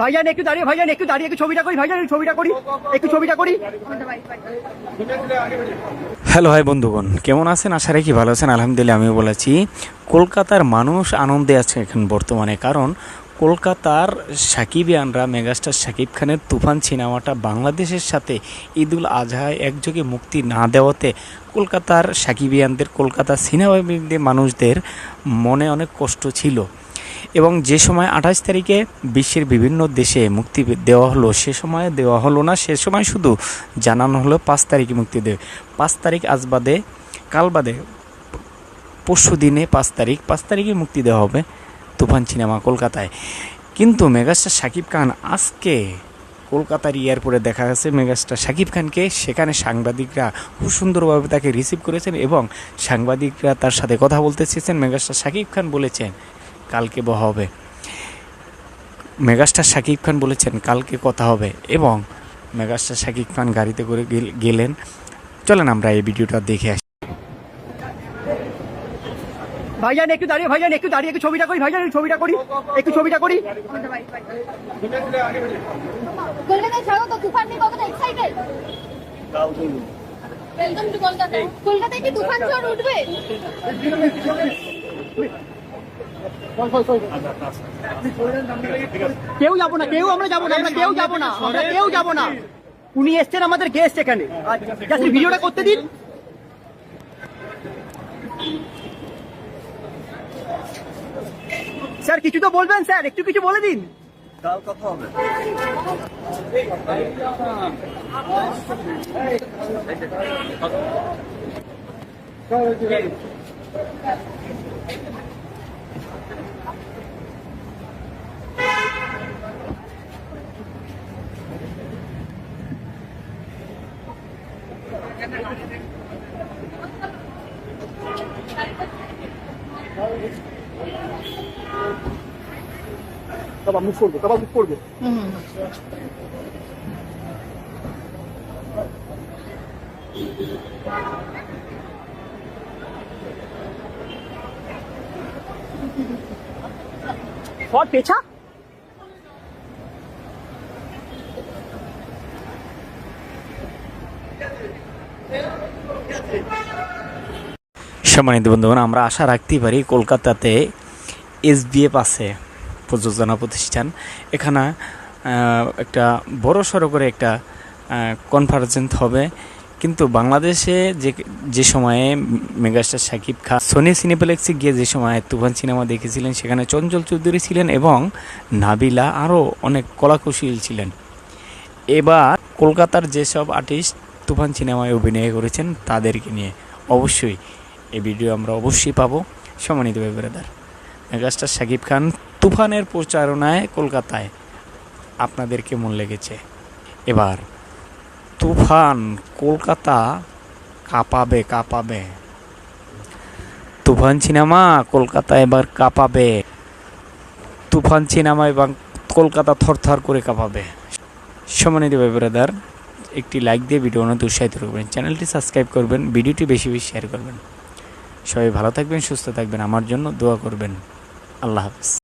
ভাইজান, একটু দাঁড়িয়ে, ভাইজান, একটু দাঁড়িয়ে, একটু ছবিটা করি, ভাইজান, ছবিটা করি, একটু ছবিটা করি। হ্যালো, হাই বন্ধুগণ, কেমন আছেন? আশা রাখি ভালো আছেন। আলহামদুলিল্লাহ আমি বলেছি কলকাতার মানুষ আনন্দে আছে এখন বর্তমানে, কারণ কলকাতার সাকিবিয়ানরা মেগাস্টার সাকিব খানের তুফান সিনেমাটা বাংলাদেশের সাথে ঈদুল আজহায় একযোগে মুক্তি না দেওয়াতে কলকাতার সাকিবিয়ানদের কলকাতার সিনেমা মানুষদের মনে অনেক কষ্ট ছিল। এবং যে সময় আঠাশ তারিখে বিশ্বের বিভিন্ন দেশে মুক্তি দেওয়া হলো, সে সময় দেওয়া হলো না, সে সময় শুধু জানানো হলো পাঁচ তারিখে মুক্তি দেবে। পাঁচ তারিখ আজ বাদে, কাল বাদে, পরশু দিনে পাঁচ তারিখ, পাঁচ তারিখে মুক্তি দেওয়া হবে তুফান সিনেমা কলকাতায়। কিন্তু মেগাস্টার শাকিব খান আজকে কলকাতার এয়ারপোর্টে দেখা গেছে, মেগাস্টার শাকিব খানকে। সেখানে সাংবাদিকরা খুব সুন্দরভাবে তাকে রিসিভ করেছেন এবং সাংবাদিকরা তার সাথে কথা বলতে চেয়েছেন। মেগাস্টার শাকিব খান বলেছেন কালকে ব হবে। মেগাস্টার শাকিব খান বলেছেন কালকে কথা হবে এবং মেগাস্টার শাকিব খান গাড়িতে করে গেল- গেলেন। চলেন আমরা এই ভিডিওটা দেখে আসি। ভাইজান একটু দাঁড়িয়ে ভাইজান একটু দাঁড়িয়ে একটু ছবিটা করি ভাইজান ছবিটা করি একটু ছবিটা করি। কলকাতায় স্বাগত তুফান নিয়ে কতটা এক্সাইটেড কলকাতা। কলকাতায় কি তুফান ঝড় উঠবে? কেউ যাব না কেউ আমরা যাব না আমরা কেউ যাব না আমরা কেউ যাব না। উনি এসছেন আমাদের গেস্ট এখানে। জাস্ট ভিডিওটা করতে দিন। স্যার কিছু তো বলবেন স্যার একটু কিছু বলে দিন। বাবা মুখ করব বাবা মুখ করব। শর্ট পেছা সম্মানিত বন্ধুগণ, আমরা আশা রাখতেই পারি কলকাতাতে এস এসবিএফ আছে, প্রযোজনা প্রতিষ্ঠান। এখানে একটা বড় সড়ো করে একটা কনফারেন্স হবে। কিন্তু বাংলাদেশে যে যে সময়ে মেগাস্টার শাকিব খান সোনি সিনেপ্লেক্সে গিয়ে যে সময় তুফান সিনেমা দেখেছিলেন, সেখানে চঞ্চল চৌধুরী ছিলেন এবং নাবিলা আরও অনেক কলাকুশীল ছিলেন। এবার কলকাতার যেসব আর্টিস্ট তুফান সিনেমায় অভিনয় করেছেন তাদেরকে নিয়ে। অবশ্যই এই ভিডিও আমরা অবশ্যই পাবো। সম্মানিত ব্যাপারেদার মেগাস্টার শাকিব খান তুফানের প্রচারণায় কলকাতায় আপনাদের কেমন লেগেছে। এবার তুফান কলকাতা কাঁপাবে কাঁপাবে। তুফান সিনেমা কলকাতা এবার কাঁপাবে। তুফান সিনেমা এবং কলকাতা থরথর করে কাঁপাবে। সম্মানিত ব্যাপারেদার একটি লাইক দিয়ে ভিডিও অনেক উৎসাহিত করবেন। চ্যানেলটি সাবস্ক্রাইব করবেন ভিডিওটি বেশি বেশি শেয়ার করবেন। সবাই ভালো থাকবেন, সুস্থ থাকবেন। আমার জন্য দোয়া করবেন। আল্লাহ হাফেজ।